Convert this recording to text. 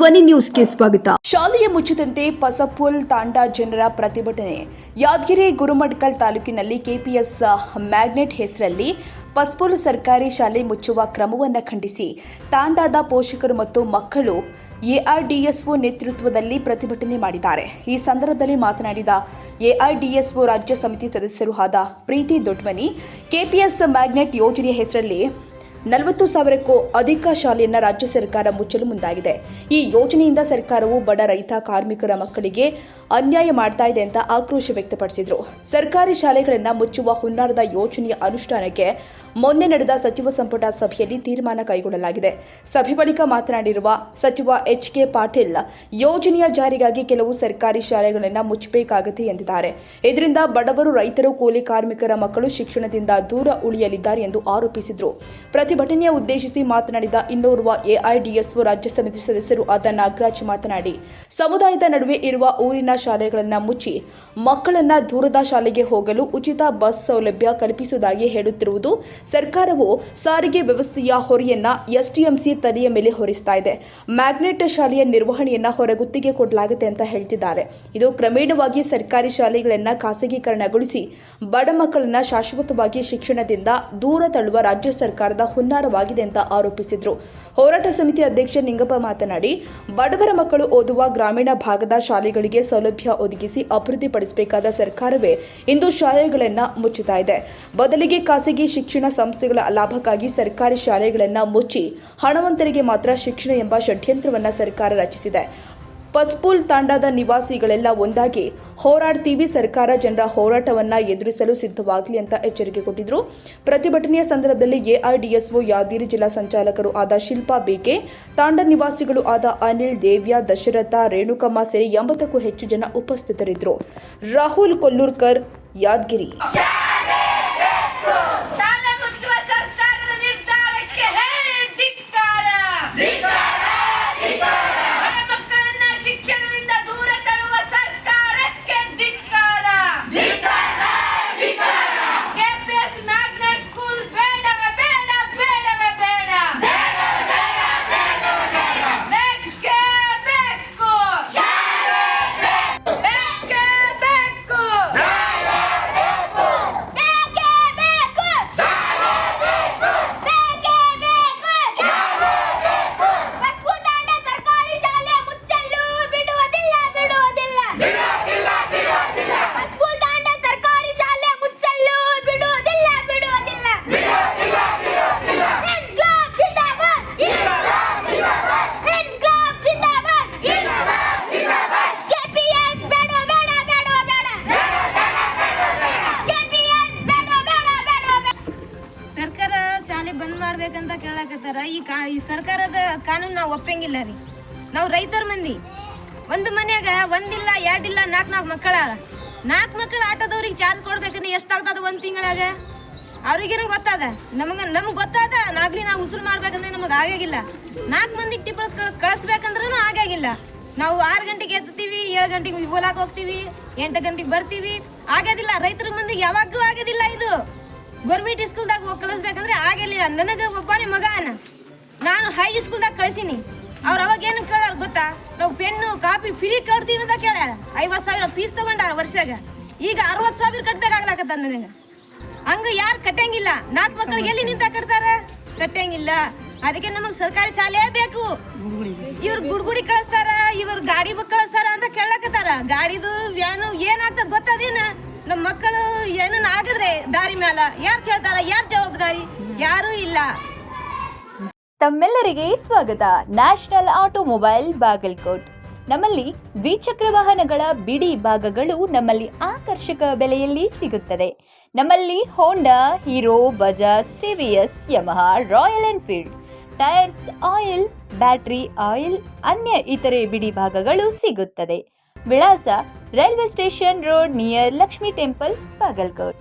ಧ್ವನಿ ನ್ಯೂಸ್ಗೆ ಸ್ವಾಗತ. ಶಾಲೆಯ ಮುಚ್ಚದಂತೆ ಪಸಪುಲ್ ತಾಂಡಾ ಜನರ ಪ್ರತಿಭಟನೆ. ಯಾದಗಿರಿ ಗುರುಮಡ್ಕಲ್ ತಾಲೂಕಿನಲ್ಲಿ ಕೆಪಿಎಸ್ ಮ್ಯಾಗ್ನೆಟ್ ಹೆಸರಲ್ಲಿ ಪಸ್ಪುಲ್ ಸರ್ಕಾರಿ ಶಾಲೆ ಮುಚ್ಚುವ ಕ್ರಮವನ್ನು ಖಂಡಿಸಿ ತಾಂಡಾದ ಪೋಷಕರು ಮತ್ತು ಮಕ್ಕಳು ಎಐಡಿಎಸ್ಒ ನೇತೃತ್ವದಲ್ಲಿ ಪ್ರತಿಭಟನೆ ಮಾಡಿದ್ದಾರೆ. ಈ ಸಂದರ್ಭದಲ್ಲಿ ಮಾತನಾಡಿದ ಎಐಡಿಎಸ್ಒ ರಾಜ್ಯ ಸಮಿತಿ ಸದಸ್ಯರು ಆದ ಪ್ರೀತಿ ದೊಡ್ಮನಿ, ಕೆಪಿಎಸ್ ಮ್ಯಾಗ್ನೆಟ್ ಯೋಜನೆಯ ಹೆಸರಲ್ಲಿ ನಲವತ್ತು ಸಾವಿರಕ್ಕೂ ಅಧಿಕ ಶಾಲೆಯನ್ನ ರಾಜ್ಯ ಸರ್ಕಾರ ಮುಚ್ಚಲು ಮುಂದಾಗಿದೆ. ಈ ಯೋಜನೆಯಿಂದ ಸರ್ಕಾರವು ಬಡ ರೈತ ಕಾರ್ಮಿಕರ ಮಕ್ಕಳಿಗೆ ಅನ್ಯಾಯ ಮಾಡ್ತಾ ಇದೆ ಅಂತ ಆಕ್ರೋಶ ವ್ಯಕ್ತಪಡಿಸಿದರು. ಸರ್ಕಾರಿ ಶಾಲೆಗಳನ್ನ ಮುಚ್ಚುವ ಹುನ್ನಾರದ ಯೋಜನೆಯ ಅನುಷ್ಠಾನಕ್ಕೆ ಮೊನ್ನೆ ನಡೆದ ಸಚಿವ ಸಂಪುಟ ಸಭೆಯಲ್ಲಿ ತೀರ್ಮಾನ ಕೈಗೊಳ್ಳಲಾಗಿದೆ. ಸಭೆ ಬಳಿಕ ಮಾತನಾಡಿರುವ ಸಚಿವ ಎಚ್ ಕೆ ಪಾಟೀಲ್, ಯೋಜನೆಯ ಜಾರಿಗಾಗಿ ಕೆಲವು ಸರ್ಕಾರಿ ಶಾಲೆಗಳನ್ನು ಮುಚ್ಚಬೇಕಾಗುತ್ತೆ ಎಂದಿದ್ದಾರೆ. ಇದರಿಂದ ಬಡವರು, ರೈತರು, ಕೂಲಿ ಕಾರ್ಮಿಕರ ಮಕ್ಕಳು ಶಿಕ್ಷಣದಿಂದ ದೂರ ಉಳಿಯಲಿದ್ದಾರೆ ಎಂದು ಆರೋಪಿಸಿದರು. ಪ್ರತಿಭಟನೆಯ ಉದ್ದೇಶಿಸಿ ಮಾತನಾಡಿದ ಇನ್ನೋರ್ವ ಎಐಡಿಎಸ್ ರಾಜ್ಯ ಸಮಿತಿ ಸದಸ್ಯರು ಆದ ನಾಗರಾಜ್ ಮಾತನಾಡಿ, ಸಮುದಾಯದ ನಡುವೆ ಇರುವ ಊರಿನ ಶಾಲೆಗಳನ್ನು ಮುಚ್ಚಿ, ಮಕ್ಕಳನ್ನು ದೂರದ ಶಾಲೆಗೆ ಹೋಗಲು ಉಚಿತ ಬಸ್ ಸೌಲಭ್ಯ ಕಲ್ಪಿಸುವುದಾಗಿ ಹೇಳುತ್ತಿರುವುದು ಸರ್ಕಾರವು ಸಾರಿಗೆ ವ್ಯವಸ್ಥೆಯ ಹೊರೆಯನ್ನ ಎಸ್ಟಿಎಂಸಿ ತಲೆಯ ಮೇಲೆ ಹೊರಿಸ್ತಾ ಇದೆ. ಮ್ಯಾಗ್ನೆಟ್ ಶಾಲೆಯ ನಿರ್ವಹಣೆಯನ್ನ ಹೊರಗುತ್ತಿಗೆ ಕೊಡಲಾಗುತ್ತೆ ಅಂತ ಹೇಳ್ತಿದ್ದಾರೆ. ಇದು ಕ್ರಮೇಣವಾಗಿ ಸರ್ಕಾರಿ ಶಾಲೆಗಳನ್ನ ಖಾಸಗೀಕರಣಗೊಳಿಸಿ ಬಡ ಮಕ್ಕಳನ್ನ ಶಾಶ್ವತವಾಗಿ ಶಿಕ್ಷಣದಿಂದ ದೂರ ತಳ್ಳುವ ರಾಜ್ಯ ಸರ್ಕಾರದ ಹುನ್ನಾರವಾಗಿದೆ ಅಂತ ಆರೋಪಿಸಿದ್ರು. ಹೋರಾಟ ಸಮಿತಿ ಅಧ್ಯಕ್ಷ ನಿಂಗಪ್ಪ ಮಾತನಾಡಿ, ಬಡವರ ಮಕ್ಕಳು ಓದುವ ಗ್ರಾಮೀಣ ಭಾಗದ ಶಾಲೆಗಳಿಗೆ ಸೌಲಭ್ಯ ಒದಗಿಸಿ ಅಭಿವೃದ್ಧಿಪಡಿಸಬೇಕಾದ ಸರ್ಕಾರವೇ ಇಂದು ಶಾಲೆಗಳನ್ನ ಮುಚ್ಚುತ್ತಾ ಇದೆ. ಬದಲಿಗೆ ಖಾಸಗಿ ಶಿಕ್ಷಣ ಸಂಸ್ಥೆಗಳ ಲಾಭಕ್ಕಾಗಿ ಸರ್ಕಾರಿ ಶಾಲೆಗಳನ್ನು ಮುಚ್ಚಿ ಹಣವಂತರಿಗೆ ಮಾತ್ರ ಶಿಕ್ಷಣ ಎಂಬ ಷಡ್ಯಂತ್ರವನ್ನ ಸರ್ಕಾರ ರಚಿಸಿದೆ. ಪಸ್ಪೂಲ್ ತಾಂಡಾದ ನಿವಾಸಿಗಳೆಲ್ಲ ಒಂದಾಗಿ ಹೋರಾಡ್ತೀವಿ, ಸರ್ಕಾರ ಜನರ ಹೋರಾಟವನ್ನು ಎದುರಿಸಲು ಸಿದ್ಧವಾಗಲಿ ಅಂತ ಎಚ್ಚರಿಕೆ ಕೊಟ್ಟಿದ್ರು. ಪ್ರತಿಭಟನೆಯ ಸಂದರ್ಭದಲ್ಲಿ ಎಐಡಿಎಸ್ಒ ಯಾದಗಿರಿ ಜಿಲ್ಲಾ ಸಂಚಾಲಕರು ಆದ ಶಿಲ್ಪಾ ಬೇಕೆ, ತಾಂಡ ನಿವಾಸಿಗಳು ಆದ ಅನಿಲ್ ದೇವ್ಯ, ದಶರಥ ರೇಣುಕಮ್ಮ ಸೇರಿ ಎಂಬತ್ತಕ್ಕೂ ಹೆಚ್ಚು ಜನ ಉಪಸ್ಥಿತರಿದ್ದರು ರಾಹುಲ್ ಕೊಲ್ಲೂರ್ಕರ್, ಯಾದಗಿರಿ. ಕೇಳಕತ್ತಾರ ಈ ಕಾ, ಈ ಸರ್ಕಾರದ ಕಾನೂನು ನಾವು ಒಪ್ಪಂಗಿಲ್ಲ ರೀ. ನಾವು ರೈತರ ಮಂದಿ. ಒಂದು ಮನ್ಯಾಗ ಒಂದಿಲ್ಲ, ಎರಡಿಲ್ಲ ನಾಲ್ಕು ನಾಲ್ಕು ಮಕ್ಕಳ ನಾಲ್ಕು ಮಕ್ಕಳ ಆಟೋದವ್ರಿಗೆ ಚಾರ್ಜ್ ಕೊಡ್ಬೇಕನ್ನ ಎಷ್ಟಾಗ್ತದ ಒಂದು ತಿಂಗಳಾಗ? ಅವ್ರಿಗೇನು ಗೊತ್ತದ? ನಮಗೆ, ನಮ್ಗೆ ಗೊತ್ತಾದ, ನಾಗ್ಲಿ ನಾವು ಉಸುರು ಮಾಡ್ಬೇಕಂದ್ರೆ ನಮಗೆ ಆಗಾಗಿಲ್ಲ ನಾಲ್ಕು ಮಂದಿಗೆ ಟಿಪ್ಪರ್ಸ್ ಕಳಿಸ್ಬೇಕಂದ್ರೂ ಆಗಾಗಿಲ್ಲ ನಾವು ಆರು ಗಂಟೆಗೆ ಎತ್ತೀವಿ ಏಳು ಗಂಟೆಗೆ ಹೋಲಾಕ್ ಹೋಗ್ತೀವಿ, ಎಂಟು ಗಂಟೆಗೆ ಬರ್ತೀವಿ. ಆಗೋದಿಲ್ಲ ರೈತರ ಮಂದಿಗೆ ಯಾವಾಗೂ ಆಗೋದಿಲ್ಲ ಇದು. ಗೌರ್ಮೆಂಟ್ ಸ್ಕೂಲ್ದಾಗ ಹೋಗಿ ಕಳಿಸ್ಬೇಕಂದ್ರೆ ಆಗಿರ್ಲಿಲ್ಲ. ನನಗೆ ಒಬ್ಬನೇ ಮಗ ಅನ ನಾನು ಹೈ ಸ್ಕೂಲ್ದಾಗ ಕಳಿಸೀನಿ. ಅವ್ರು ಅವಾಗ ಏನು ಕೇಳಾರ ಗೊತ್ತಾ? ನಾವು ಪೆನ್ನು, ಕಾಪಿ ಫ್ರೀ ಕಟ್ತೀವಿ ಅಂತ ಕೇಳ ಐವತ್ತು ಸಾವಿರ ಫೀಸ್ ತಗೊಂಡಾರ ವರ್ಷಾಗ. ಈಗ ಅರವತ್ತು ಸಾವಿರ ಕಟ್ಬೇಕಾಗ್ಲಾಕತ್ತ ನನಗೆ. ಹಂಗೆ ಯಾರು ಕಟ್ಟಂಗಿಲ್ಲ. ನಾಲ್ಕು ಮಕ್ಕಳಿಗೆ ಎಲ್ಲಿ ನಿಂತ ಕಟ್ತಾರೆ? ಕಟ್ಟಂಗಿಲ್ಲ. ಅದಕ್ಕೆ ನಮಗೆ ಸರ್ಕಾರಿ ಶಾಲೆ ಬೇಕು. ಇವ್ರು ಗುಡ್ಗುಡಿ ಕಳಿಸ್ತಾರ, ಇವ್ರು ಗಾಡಿ ಬುಕ್ ಕಳಿಸ್ತಾರ ಅಂತ ಕೇಳಕತ್ತಾರ ಗಾಡಿದು ವ್ಯಾನು ಏನಾಗ್ತದ ಗೊತ್ತದೇನ? ನಮ್ಮ ಮಕ್ಕಳು ಏನನ್ನ ಆಗಿದ್ರೆ ದಾರಿ ಮ್ಯಾಲ? ಯಾರು ಕೇಳ್ತಾರ? ಯಾರು ಜವಾಬ್ದಾರಿ? ಯಾರೂ ಇಲ್ಲ. ತಮ್ಮೆಲ್ಲರಿಗೆ ಸ್ವಾಗತ. National automobile Bagalkot. ನಮ್ಮಲ್ಲಿ ದ್ವಿಚಕ್ರ ವಾಹನಗಳ ಬಿಡಿ ಭಾಗಗಳು ನಮ್ಮಲ್ಲಿ ಆಕರ್ಷಕ ಬೆಲೆಯಲ್ಲಿ ಸಿಗುತ್ತದೆ. ನಮ್ಮಲ್ಲಿ Honda Hero Bajaj TVS Yamaha Royal Enfield tyres oil battery oil ಅನ್ಯ ಇತರೆ ಬಿಡಿ ಭಾಗಗಳು ಸಿಗುತ್ತದೆ. ವಿಳಾಸ railway station road near Lakshmi temple Bagalkot.